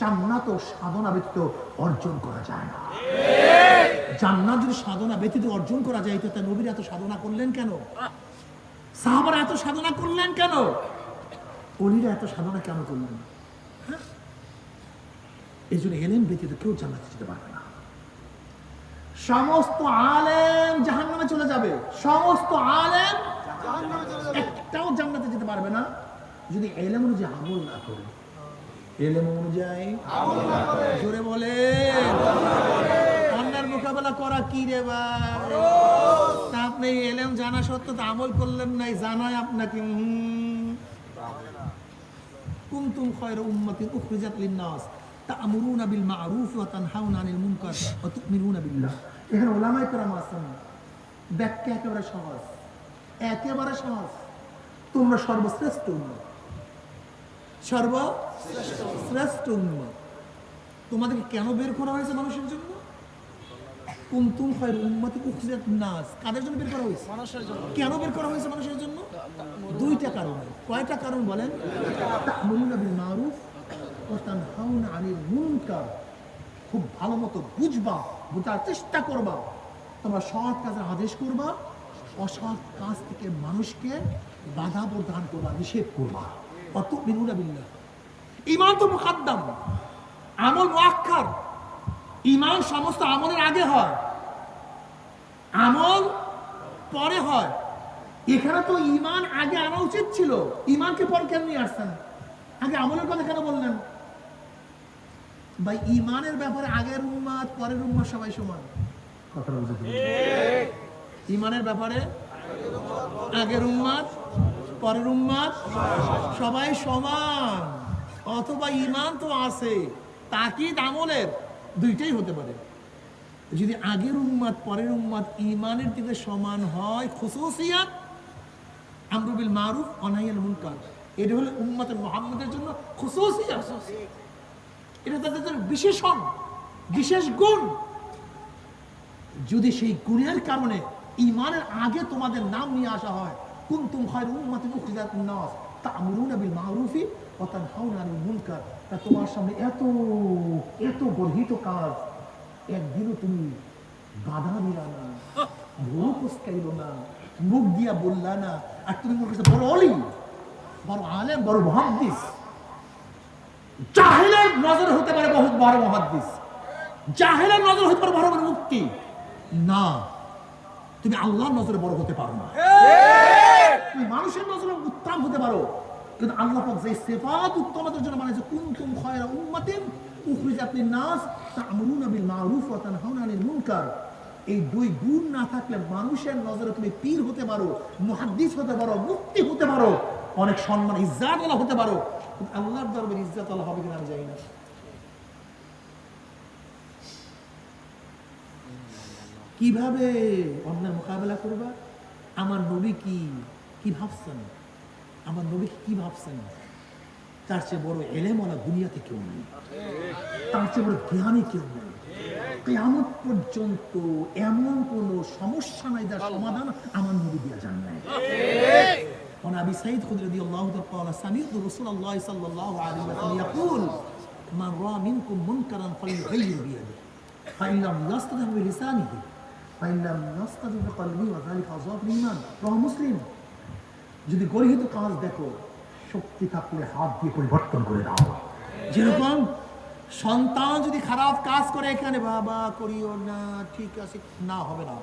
জান্নাত ও সাধনা ব্যতীত অর্জন করা যায় না। জান্নাত যদি সাধনা ব্যতীত অর্জন করা যায়, তো নবীর এত সাধনা করলেন কেন? সাহাবারা এত সাধনা করলেন কেন? অলিরা এত সাধনা কেন করলেন? হ্যাঁ? এই জন্য এলেন ব্যতীত কেউ জান্নাতে যেতে পারবে না। সমস্ত আলেম জাহান্নামে চলে যাবে। সমস্ত আলেম একটাও জান্নাতে যেতে পারবে না। যদি এলেম অনুযায়ী আমল না করে এলেম অনুযায়ী। জোরে বলে অন্যার মোকাবেলা করা কি রে ভাই? তা আপনি এলেম জানা সত্ত্বেও তো আমল করলেন নাই, জানায় আপনাকে। হুম। কুনতুম খায়রা উম্মাতিন উখরিজাত লিন-নাস। তা'মুরুনা বিল মা'রুফ ওয়া তানহাউনা আনিল মুনকার ওয়া তু'মিনুনা বিল্লাহ। এখানে ওলামায়ে কেরাম আছেন। ব্যাখ্যা একেবারে সহজ। একেবারে সহজ। তোমরা সর্বশ্রেষ্ঠ উম্মত। সর্বশ্রেষ্ঠ উম্মত তোমাদেরকে কেন বের করা হয়েছে মানুষের জন্য? কুনতুম খায়রা উম্মাতিন উখরিজাত নাস। কাদের জন্য বের করা হয়েছে? মানুষের জন্য। কেন বের করা হয়েছে মানুষের জন্য? দুইটা কারণে। কয়টা কারণ বলেন? তা'মুরুনা বিল মারুফ ওয়া তানহাউনা আনিল মুনকার। খুব ভালো মতো বুঝবা বোঝার চেষ্টা করবা। তোমরা সৎ কাজের আদেশ করবা অসৎ কাজ থেকে মানুষকে বাধা প্রদান করবা নিষেধ করবা। অত বিল্লাহ। ইমান তো মুকাদ্দাম আমল মুআক্কার। ইমান সমস্ত আমলের আগে হয় আমল পরে হয়। এখানে তো ইমান আগে আনা উচিত ছিল। ইমানকে পর কেন নিয়ে আসছেন? আগে আমলের কথা কেন বললেন? ভাই ইমানের ব্যাপারে আগের উম্মাদ পরের উম্মাদ সবাই সমান। ইমানের ব্যাপারে আগের উম্মাদ পরের উম্মাদ? সবাই সমান। অথবা ইমান তো আছে তাকিদ আমলের? দুইটাই হতে পারে। যদি আগের উম্মাদ, পরের উম্মাদ ইমানের দিকে সমান হয় খুশুসিয়াত আমরুবিল মারুফ অনাইয়াল মুনকার। এটা হলো উম্মাতে মোহাম্মদের জন্য খুশুসিয়াত এটা তাদের বিশেষণ, বিশেষ গুণ। যদি সেই গুণের কারণে ইমানের আগে তোমাদের নাম নিয়ে আসা হয় কুনতুম খায়রু উম্মাতিন উখরিজাত নাস তা'মুরুনা বিল মারুফি ওয়া তানহাউনা আনিল মুনকার তা তোমার সামনে এত এত গর্হিত কাজ একদিনও তুমি বাধা দিলা না ভুরু কুসকাইল না মুখ দিয়া বললা না আর তুমি মনে করছ বড় অলি বড় আলেম বড় মহাদ্দিস জাহেলের নজর হতে পারে বহুত বড় মহাদ্দিস জাহেলের নজর হতে পারে বড় মুক্তি না তুমি আল্লাহর নজরে বড় হতে পারো না তুমি মানুষের নজরে উত্তম হতে পারো। কিন্তু আল্লাহ পাক যে সিফাত উত্তমতার জন্য বানাইছে কুনতুম খায়রা উম্মাতিন উখরিজাত তা'মুরুনা বিল মারুফ ওয়া মুনকার। এই দুই গুণ না থাকলে মানুষের নজরে তুমি পীর হতে পারো, মুহাদ্দিস হতে পারো, মুফতি হতে পারো, অনেক সম্মান ওয়ালা হতে পারো। কিন্তু আল্লাহর দরবারে ওয়ালা হবে কিনা আমি জানি না। কীভাবে অন্যের মোকাবেলা করবা? আমার নবী কি কি ভাবছেন আমার নবী কি ভাবছেন তার চেয়ে বড় এলেমওয়ালা দুনিয়াতে কেউ নেই তার চেয়ে বড় জ্ঞানী কেউ নেই কেয়ামত পর্যন্ত এমন কোন সমস্যা নাই যার সমাধান আমার নবী দিয়া যান নাই عن ابي سعيد خدري رضي الله عنه قال سمعت رسول الله صلى الله عليه وسلم يقول من راى منكم منكرا فليغير بيده فان لم يستطع بلسانه فان لم يستطع بقلبه وذلك اضعف الايمان رواه مسلم যদি গরিহিত কাজ দেখো, শক্তি থাকলে হাত দিয়ে পরিবর্তন করে দাও। যেরকম সন্তান যদি খারাপ কাজ করে, এখানে বাবা করিও না, ঠিক আছে, না হবে না।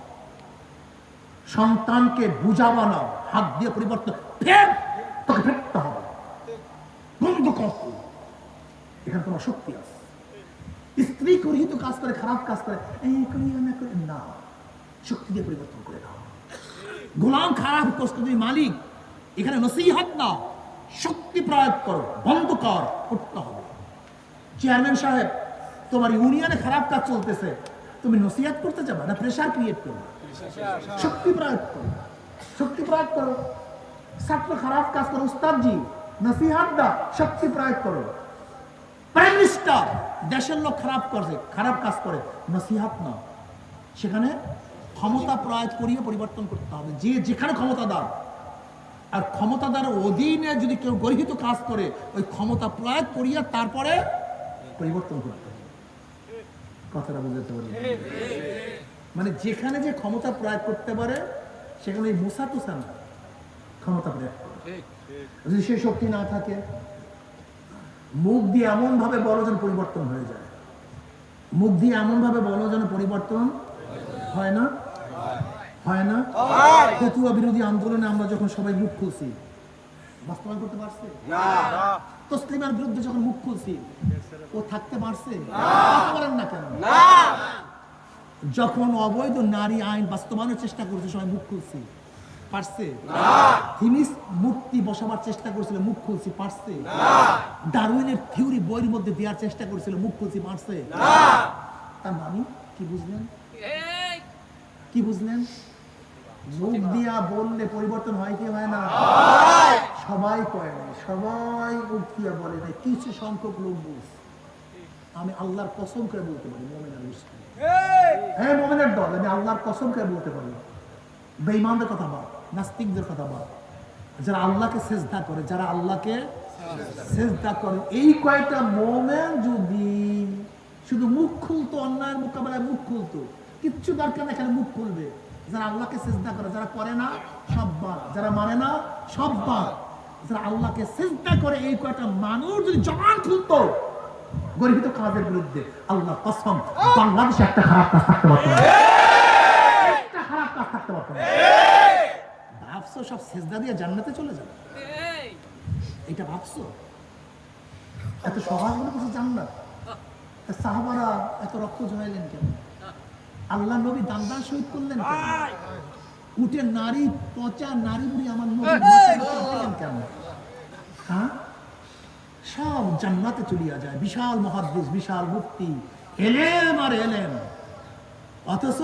সন্তানকে বুঝাবা না, হাত দিয়ে পরিবর্তন তোকে ফেরতে হবে। বন্ধ এখানে তোমার শক্তি আছে। স্ত্রী গরিহিত কাজ করে, খারাপ কাজ করে এই করিও না করে না শক্তি দিয়ে পরিবর্তন করে দাও। গোলাম খারাপ কষ্ট তুমি মালিক এখানে নসিহাত না, শক্তি প্রয়োগ করো, বন্ধ কর, করতে হবে। চেয়ারম্যান সাহেব, তোমার ইউনিয়নে খারাপ কাজ চলতেছে, তুমি নসিহাত করতে যাবে না প্রেশার ক্রিয়েট করবে? শক্তি প্রয়োগ করো, শক্তি প্রয়োগ করো। ছাত্র খারাপ কাজ করো উস্তাদ জি নসিহাত দা শক্তি প্রয়োগ করো। প্রাইম মিনিস্টার দেশের লোক খারাপ করছে, খারাপ কাজ করে, নসিহাত না সেখানে ক্ষমতা প্রয়োগ করিয়ে পরিবর্তন করতে হবে। যে যেখানে ক্ষমতাদার আর ক্ষমতা দ্বারা অধীনে যদি কেউ গর্হিত কাজ করে, ওই ক্ষমতা প্রয়োগ করিয়া তারপরে পরিবর্তন করতে হবে কথাটা বুঝতে পারি মানে যেখানে যে ক্ষমতা প্রয়োগ করতে পারে, সেখানে ওই মুসা তুসা ক্ষমতা প্রয়োগ যদি সে শক্তি না থাকে, মুখ দিয়ে এমন ভাবে বলো যেন পরিবর্তন হয়ে যায়। মুখ দিয়ে এমন ভাবে বলো যেন পরিবর্তন হয় না। হয় না? ফতুয়া বিরোধী আন্দোলনে আমরা যখন সবাই মুখ খুলছি বাস্তবায়ন করতে পারছে? তসলিমার বিরুদ্ধে যখন মুখ খুলছি ও থাকতে পারছে? বলেন না কেন? যখন অবৈধ নারী আইন বাস্তবায়নের চেষ্টা করছে সবাই মুখ খুলছি পারছে? থিমিস মূর্তি বসাবার চেষ্টা করেছিল মুখ খুলছি পারছে? ডারউইনের থিওরি বইয়ের মধ্যে দেওয়ার চেষ্টা করেছিল মুখ খুলছি পারছে? তার মানে কি বুঝলেন? কি বুঝলেন? মুখ দিয়া বললে পরিবর্তন হয় কি হয় না? সবাই কয় না সবাই মুখ দিয়া বলে না কিছু সংখ্যক লোক বুঝ আমি আল্লাহর কসম করে বলতে পারি মোমেনের মুসলিম হ্যাঁ মোমেনের দল আমি আল্লাহর কসম করে বলতে পারি। বেঈমানদের কথা বল নাস্তিকদের কথা বল যারা আল্লাহকে সেজদা করে যারা আল্লাহকে সেজদা করে এই কয়টা মোমেন যদি শুধু মুখ খুলতো অন্যায়ের মোকাবেলায় মুখ খুলতো কিচ্ছু দরকার না এখানে মুখ খুলবে। যারা আল্লাহকে সেজদা করে, যারা করে না সব যারা মানে না সব যারা আল্লাহকে সেজদা করে, এই কয়টা মানুষ যদি জবান খুলতো গরিবিত কাজের বিরুদ্ধে আল্লাহ কসম, বাংলাদেশে একটা খারাপ কাজ থাকতে পারতো না। খারাপ কাজ থাকতে পারতো না। ভাবছ সব সেজদা দিয়ে জান্নাতে চলে যাবে। এটা ভাবছ? এত সহজ মনে করছ জান্নাত। সাহাবারা এত রক্ত জড়াইলেন কেন? আল্লাহ নবী দান দান শহীদ করলেন উঠে নারী পচা নারী বুড়ি আমার নবী কেন? হ্যাঁ? সব জান্নাতে চলিয়া যায়। বিশাল মহাদ্দেশ বিশাল মুক্তি এলেম আর এলেম অথচ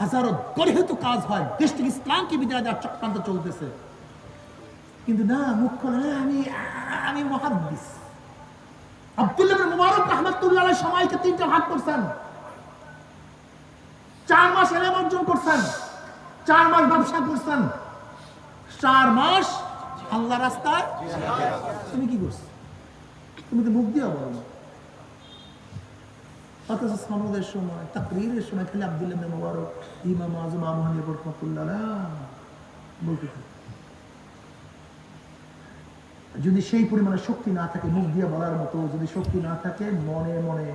হাজারো গরিহিত কাজ হয়। দেশ থেকে ইসলামকে বিদায় দেওয়ার চক্রান্ত চলতেছে। কিন্তু না মুখ খোলে না, আমি আমি মহাদ্দিস আব্দুল্লাহ মুবারক রহমাতুল্লাহ আলাইহি সময়কে তিনটা ভাগ করছেন। চার মাস এলেম অর্জন করছেন, চার মাস ব্যবসা করছেন, চার মাস আল্লাহ রাস্তায় তুমি কি করছ? তুমি তো মুখ দিয়ে বলো সনদের সময়, তাকরীরের সময় খালি আব্দুল্লাহ ইমাম আজম আবু হানিফা বলতে যদি সেই পরিমাণে শক্তি না থাকে, মুখ দিয়ে বলার মতো যদি শক্তি না থাকে, মনে মনে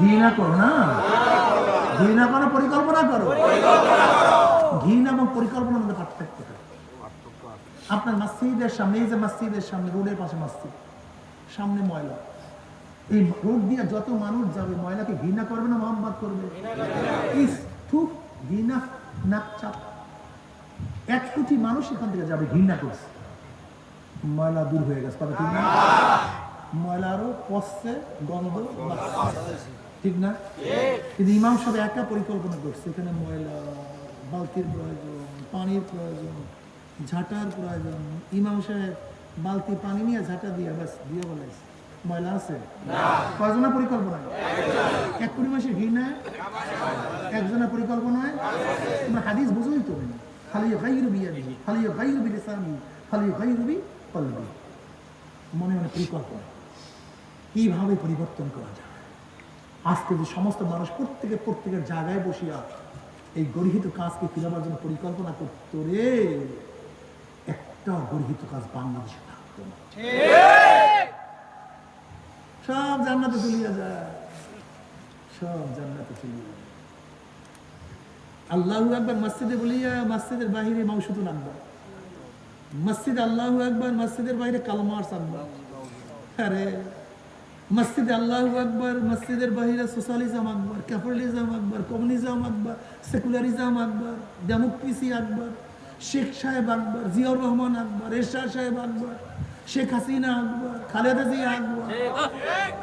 ঘৃণা করো, না? ঘৃণা করো পরিকল্পনা করো। ঘৃণা এবং পরিকল্পনার মধ্যে পার্থক্য আপনার মসজিদের সামনে, এই যে মসজিদের সামনে, রোডের পাশে মসজিদ, সামনে ময়লা। এই রোড দিয়ে যত মানুষ যাবে, ময়লাকে ঘৃণা করবে না মোহাম্মদ করবে? এক কোটি মানুষ এখান থেকে যাবে, ঘৃণা করছে। ময়লা দূর হয়ে গেছে, কথা ময়লা আরও পচছে গন্ধ। ঠিক না? কিন্তু ইমাম সাহেব একা পরিকল্পনা করছে। এখানে ময়লা বালতির প্রয়োজন পানির প্রয়োজন ঝাঁটার প্রয়োজন। ইমাম সাহেব বালতি পানি নিয়ে ঝাঁটা দিয়ে ব্যাস দিয়ে বলাইছে। ময়লা আছে? কয়জনের পরিকল্পনা? এক কোটি মাসের ঘৃণায় একজনা পরিকল্পনায়? তোমরা হাদিস বুঝোই তো। খালি গাইরু বিয়াদিহি খালি গাইরু বিলিসানি খালি ভাই রুবি কলবি মনে মনে পরিকল্পনা। কীভাবে পরিবর্তন করা যায়? আজকে যে সমস্ত মানুষ প্রত্যেকের প্রত্যেকের জায়গায় বসিয়া এই গর্হিত কাজকে ফিরাবার জন্য পরিকল্পনা করতো রে, একটা গর্হিত কাজ বাংলাদেশে থাকতো না। সব জান্নাতে চলিয়া যায়। সব জান্নাতে চলিয়া যায়। আল্লাহু একবার মসজিদে বলিয়া মসজিদের বাহিরে মাউসুদুন আকবর মসজিদ আল্লাহু একবার মসজিদের বাইরে কালমার আকবর আরে মসজিদে আল্লাহু আকবর, মসজিদের বাহিরে সোশ্যালিজম আকবর, ক্যাপিটালিজম আকবর, কমিউনিজম আকবর, সেকুলারিজম আকবর, ডেমোক্রেসি আকবর, শেখ সাহেব আকবর, জিয়াউর রহমান আকবর, এরশাদ সাহেব আকবর, শেখ হাসিনা আকবর, খালেদা জিয়া আকবর।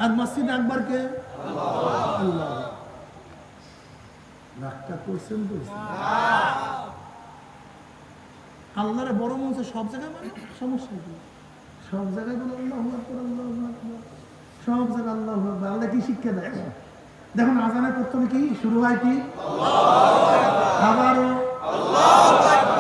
আর মসজিদ আকবরকে আল্লাহ। আল্লাহরে বড় মনে সব জায়গায় মানে সমস্যা কি? সব জায়গায় আল্লাহ সব জায়গায় আল্লাহ আল্লাহ কি শিক্ষা দেয়? দেখুন আজানের প্রথমে কি? শুরু হয় কি? আবারও